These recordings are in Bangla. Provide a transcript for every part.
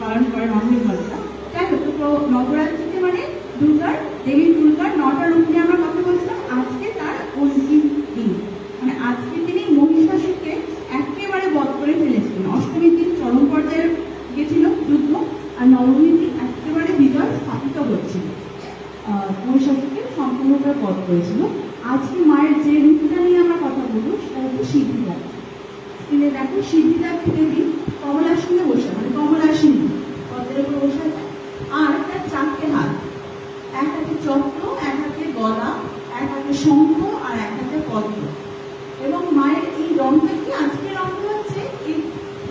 পালন মানে দিন। মানে আজকের দিনে মহিষাসুরকে একেবারে বধ করে ফেলেছিলেন অষ্টমীর দিন চরম পর্যায়ে গেছিল যুদ্ধ, আর নবমীর দিন একেবারে বিজয় স্থাপিত হচ্ছিল মহিষাসুরকে সম্পূর্ণটা বধ করেছিল। আজকে মায়ের যে রূপটা নিয়ে আমরা কথা বলব, সেটা হচ্ছে সিদ্ধিদার। স্ক্রিনে দেখো, সিদ্ধিদার দেবী কমলাসনে বসে মানে কমলাসিনী পদ্মের উপর বসে আছে আর তার চারটে হাত এক হাতে চক্র এক হাতে গদা এক হাতে শঙ্খ আর এক হাতে পদ্ম এবং মায়ের এই রংটা কি আজকে রংটা হচ্ছে এই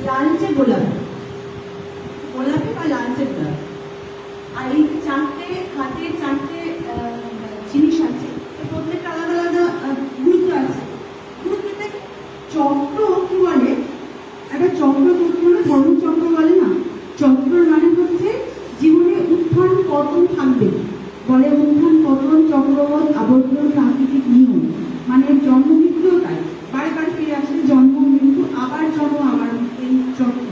লালচে গোলাপি। গোলাপি বা লালচে গোলাপি? আর এই চারটে হাতে চারটে জিনিস আছে প্রত্যেকটা আলাদা আলাদা গুরুত্ব আছে। গুরুত্বটা? চক্র কি বলে? একটা চক্র চক্র মানে ধর্ম চক্র বলে না? চক্রের মানে হচ্ছে জীবনে উত্থান পতন থাকবে। বলে উত্থান পতন চক্রবত আবর্তন, প্রাকৃতিক নিয়ম। মানে জন্ম মৃত্যুও তাই বারে বারে ফিরে আসে জন্ম মৃত্যু আবার জন্ম আবার এই চক্র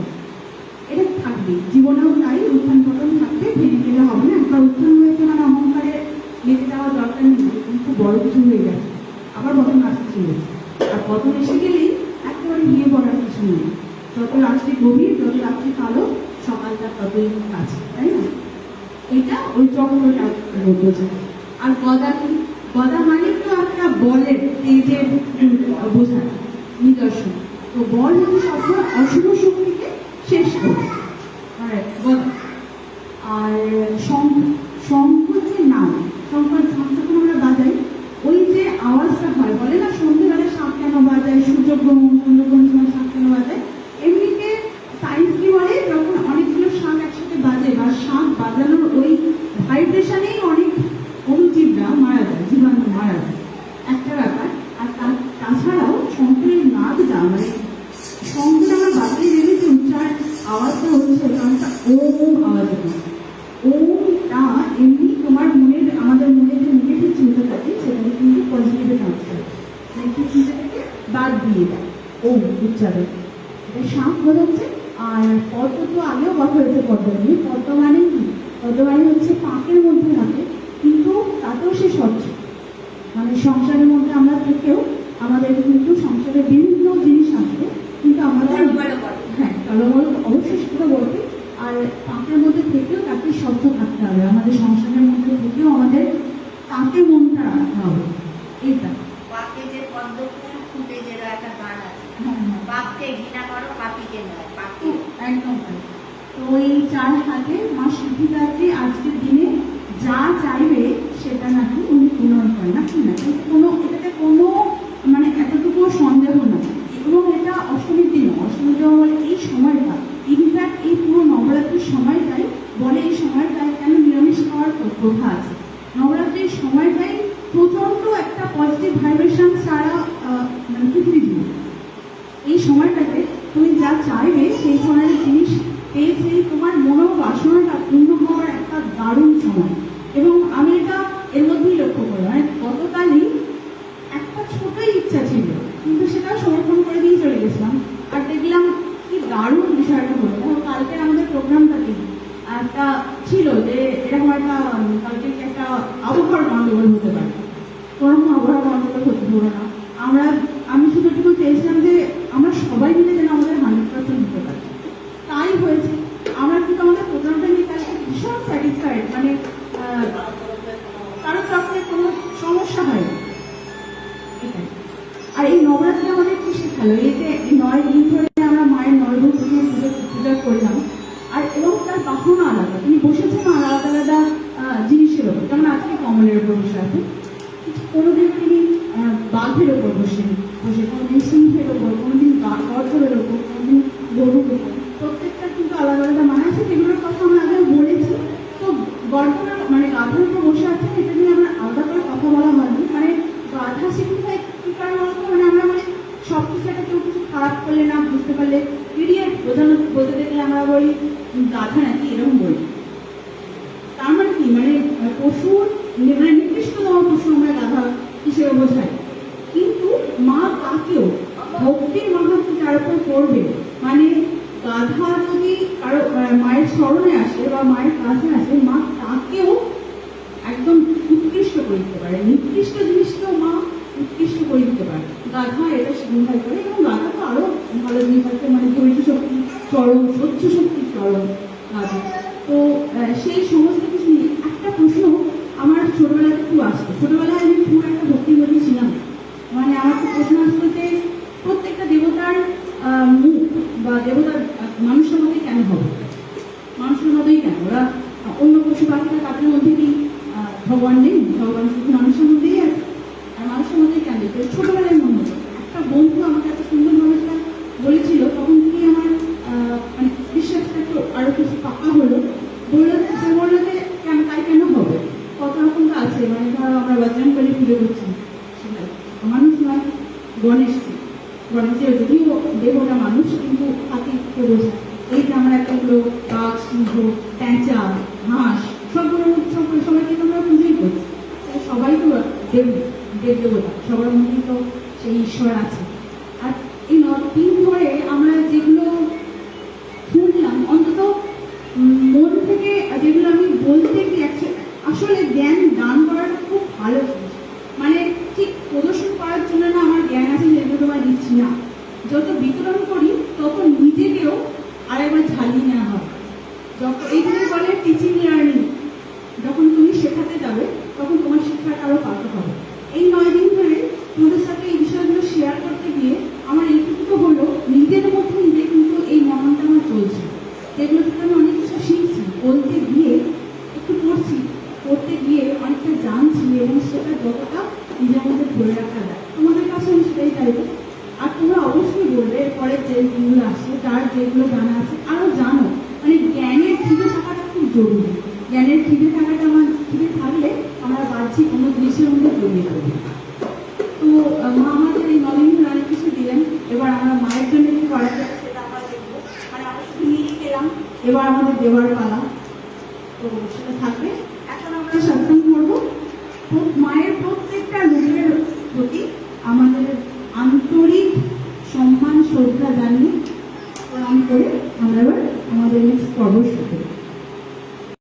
এটা থাকবে জীবনেও তাই উত্থান পতন থাকবে ভেঙে গেলে হবে না একবার উত্থান হয়েছে মানে অহংকারে লেগে যাওয়ার দরকার নেই কিন্তু বড় কিছু হয়ে গেছে আবার পতন আসতে চলেছে এসে গেলেই একেবারে নিয়ে পড়ার কিছু নেই। যত রাত্রি গভীর যত রাত্রি কালো, সকালটা ততই কাছে, তাই না? এটা ওই চক্রটা বোঝায় আর গদা কি? গদা মানে তো একটা বলের তেজের বোঝায় নিদর্শন। তো বল হচ্ছে সবসময় অশুভ শক্তিকে শেষ করে আর গদা আর শঙ্খ শঙ্খ যে নাম শঙ্খ শঙ্খ যখন আমরা বাজাই ওই যে আওয়াজটা হয় বলে না সন্ধ্যেবেলা শাক কেন বাজায় সূর্যগ্রহণ সূর্যগ্রহণ সময় শাক কেন বাজায় এমনিতে সায়েন্স কি বলে যখন অনেকগুলো শাক একসাথে বাজে বা শাক বাজানোর ওই ভাইব্রেশনেই অনেক অনুজীবরা মারা যায় জীবাণু মারা যায় একটা ব্যাপার, আর তাছাড়াও শঙ্করের নাদটা মানে শঙ্কর আমরা বাজারে দেখেছি উচ্চার আওয়াজটা হচ্ছে কারণটা ওম আওয়াজ ওমটা এমনি তোমার মনের, আমাদের মনে যে নেগেটিভ চিন্তা থাকে সেটাকে কিন্তু পজিটিভে ট্রান্সফার নেগেটিভ চিন্তাটাকে বাদ দিয়ে দেয়। ওম, উচ্চারণ। এটা শাঁখ বোঝাচ্ছে আর পদ্ম তো আগেও কথা হয়েছে পদ্ম নিয়ে। পদ্ম মানে কি? পদ্ম মানে হচ্ছে পাকের মধ্যে থাকে, কিন্তু তাতেও সে মানে সংসারের মধ্যে আমরা থেকেও আমাদের কিন্তু সংসারের বিভিন্ন জিনিস আছে কিন্তু আমাদের হ্যাঁ টলমল অবশ্যই সেটা বলবে আর পাকের মধ্যে থেকেও তাকে স্বচ্ছ থাকতে হবে। আমাদের সংসারের মধ্যে থেকেও আমাদের তাকে মনটা রাখতে হবে। এইটা। যে পদ্ম ফুল ফুটে যে একটা গান আছে। হ্যাঁ হ্যাঁ। পাপকে ঘৃণা করো পাপিকে নয় পাপকে তো একদম তো এই চার হাতে মা সিদ্ধিদাত্রী আজকের দিনে যা চাইবে সেটা নাকি উনি পূরণ করেন নাকি না কোনো এটাতে কোনো মানে এতটুকু সন্দেহ না এবং এটা অষ্টমীর দিন অষ্টমীর বলে এই সময়টা। ইনফ্যাক্ট এই পুরো নবরাত্রির সময়টাই বলে এই সময়টায় কেন নিরামিষ খাওয়ার প্র- প্রথা আছে। নবরাত্রির সময়টাই প্রচণ্ড একটা পজিটিভ ভাইব্রেশন সারা মানে পৃথিবী জুড়ে এই সময়টাতে তুমি যা চাইবে সেই সময়ের জিনিস পেয়ে সেই তোমার মনোবাসনাটা পূর্ণ হওয়ার একটা দারুণ সময় এবং আমি এটা এর মধ্যেই লক্ষ্য করি মানে গতকালই একটা ছোটই ইচ্ছা ছিল কিন্তু সেটা সমর্পণ করে দিয়ে চলে গেছিলাম আর দেখলাম কি দারুণ বিষয়টা হলো দেখো কালকে আমাদের প্রোগ্রামটাতে একটা ছিল যে এরকম একটা কালকে একটা আবহাওয়ার গন্ডগোল হতে পারে। কোনো আবহাওয়া গন্ডগোল হতে হলো না। আমরা, আমি শুধু এটুকু চেয়েছিলাম যে আমরা সবাই মিলে যেন আমাদের হান্ড্রেড পার্সেন্ট দিতে পারি। তাই হয়েছে। আমরা কিন্তু আমাদের প্রোগ্রামটা নিয়ে কালকে ভীষণ স্যাটিসফাইড মানে কারোর তরফে কোনো সমস্যা হয়নি। আর এই নবরাত্রি আমাদের কি শেখালো? এই যে নয় দিন ধরে আমরা মায়ের নয় পুজো, পূজা করলাম আছে যেগুলোর কথা আমরা আগেও বলেছি। তো গর্জনের মানে গাধার উপর বসে আছেন এটা নিয়ে আমরা আলাদা করে কথা বলা হয়নি। মানে গাধা শিক্ষা কি কারণ মানে আমরা মানে সব কিছু একটা কেউ কিছু খারাপ করলে না বুঝতে পারলে ইডিয়েট বোঝানো, বলতে দেখলে আমরা বলি গাধা নাকি? এরকম বলি। তার মানে কি? মানে পশুর মানে নির্দিষ্টতম পশু আমরা গাধা হিসেবে বোঝাই। কিন্তু মা তাকেও ভক্তির মাহাত্ম যার উপর করবে। মানে গাধা যদি কারও মায়ের স্মরণে আসে বা মায়ের কাছে আসে, মা তাকেও একদম উৎকৃষ্ট করে দিতে পারে। নিকৃষ্ট জিনিসকেও মা উৎকৃষ্ট করে দিতে পারে। গাধা এটা সিংহাই করে এবং গাধা তো আরও ভালো জিনিস আছে মানে ধৈর্য শক্তি চরম, সহ্য শক্তি চরম গাধা। তো সেই সমস্ত কিছু একটা প্রশ্ন আমার ছোটবেলাতে খুব আসতো। ছোটবেলায় আমি খুব একটা ভক্তির মধ্যে ছিলাম মানে আমার প্রশ্ন আসতো যে প্রত্যেকটা দেবতার মুখ বা দেবতার আহ, মানুষের মধ্যে কেন হবে মানুষের মধ্যেই কেন ওরা আহ, অন্য পশু পাখিরা তাদের মধ্যে কি আহ, ভগবান নেই ভগবান শুধু মানুষের মধ্যেই আছে আর মানুষের মধ্যেই কেন তো ছোটবেলায় মনে হতো একটা বন্ধু আমাকে এত সুন্দরভাবে সেটা বলেছিল তখন থেকে আমার আহ, মানে বিশ্বাসটা একটু আরও কিছু পাকা হলো বলল সে বলল যে কেন তাই কেন হবে কত রকম তো আছে মানে ধরো আমরা বজরং বলি পুজো করছি সেটা মানুষ নয় গণেশ গণেশের যদিও দেবতা মানুষ, কিন্তু হাতিকে বোঝায় এই যে আমরা একটা হলো বাঘ, সিংহ, প্যাঁচা, হাঁস সবগুলো উৎসব সবাইকে তো আমরা পুজোই করছি। সবাই তো দেব দেব দেবতা সবার মধ্যে তো সেই ঈশ্বর আছে আর এই দিন ধরে আমরা যেগুলো শুনলাম অন্তত উম, মন থেকে যেগুলো আমি বলতে গিয়ে actually আসলে জ্ঞান দান করাটা খুব ভালো জিনিস মানে ঠিক প্রদর্শন করার জন্য না আমার জ্ঞান আছে যেগুলো তোমায় দিচ্ছি না যত বিতরণ করি, তত নিজেকেও আরেকবার ঝালিয়ে নেওয়া হয় যখন এইখানে বলে টিচিং লার্নিং যখন তুমি শেখাতে যাবে, তখন তোমার শিক্ষাটা আরও পাল্টা হবে। এই নয় দিন ধরে তোমাদের সাথে এই বিষয়গুলো শেয়ার করতে গিয়ে আমার এইটুকু তো হলো, নিজের মধ্যে নিজে কিন্তু এই মননটা আমার চলছে। যেগুলো থেকে আমি অনেক কিছু শিখছি, বলতে গিয়ে একটু পড়ছি, পড়তে গিয়ে অনেকটা জানছি এবং সেটা যতটা নিজের মধ্যে ধরে রাখা যায় তোমাদের কাছে আমি সেটাই চাইব আর তোমরা অবশ্যই বলবে পরের যে দিনগুলো আসছে যার যেগুলো জানা আছে আরও জানো মানে জ্ঞানের খিদে থাকাটা খুব জরুরি জ্ঞানের খিদে থাকাটা আমার খিদে থাকলে আমরা কোনো জিনিসের মধ্যে জড়িয়ে যাব তো মা আমাদের এই নলেন অনেক কিছু দিলেন। এবার আমরা মায়ের জন্য কি করা যায় সেটা আমরা দেখব। মানে আমরা এবার আমাদের দেওয়ার পালা।